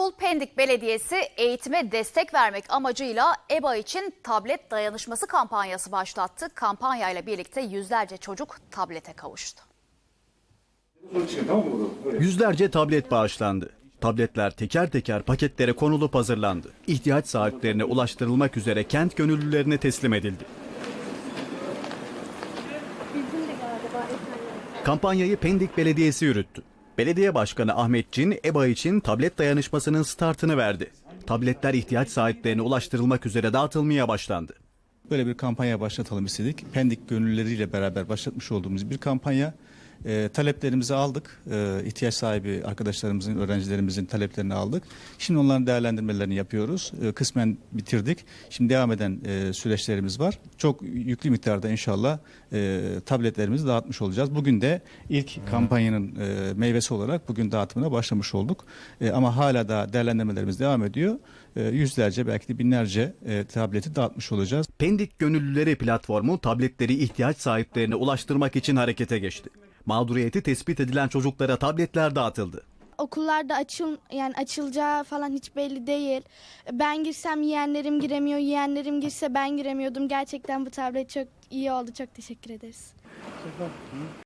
İstanbul Pendik Belediyesi eğitime destek vermek amacıyla EBA için tablet dayanışması kampanyası başlattı. Kampanyayla birlikte yüzlerce çocuk tablete kavuştu. Yüzlerce tablet bağışlandı. Tabletler teker teker paketlere konulup hazırlandı. İhtiyaç sahiplerine ulaştırılmak üzere kent gönüllülerine teslim edildi. Kampanyayı Pendik Belediyesi yürüttü. Belediye Başkanı Ahmet Cin, EBA için tablet dayanışmasının startını verdi. Tabletler ihtiyaç sahiplerine ulaştırılmak üzere dağıtılmaya başlandı. Böyle bir kampanya başlatalım istedik. Pendik gönüllüleriyle beraber başlatmış olduğumuz bir kampanya. E, taleplerimizi aldık. E, ihtiyaç sahibi arkadaşlarımızın, öğrencilerimizin taleplerini aldık. Şimdi onların değerlendirmelerini yapıyoruz. E, kısmen bitirdik. Şimdi devam eden e, süreçlerimiz var. Çok yüklü miktarda inşallah e, tabletlerimizi dağıtmış olacağız. Bugün de ilk kampanyanın e, meyvesi olarak bugün dağıtımına başlamış olduk. E, ama hala da değerlendirmelerimiz devam ediyor. E, yüzlerce belki de binlerce e, tableti dağıtmış olacağız. Pendik Gönüllüleri platformu tabletleri ihtiyaç sahiplerine ulaştırmak için harekete geçti. Mağduriyeti tespit edilen çocuklara tabletler dağıtıldı. Okullarda açıl yani açılacağı falan hiç belli değil. Ben girsem yeğenlerim giremiyor, yeğenlerim girse ben giremiyordum. Gerçekten bu tablet çok iyi oldu. Çok teşekkür ederiz.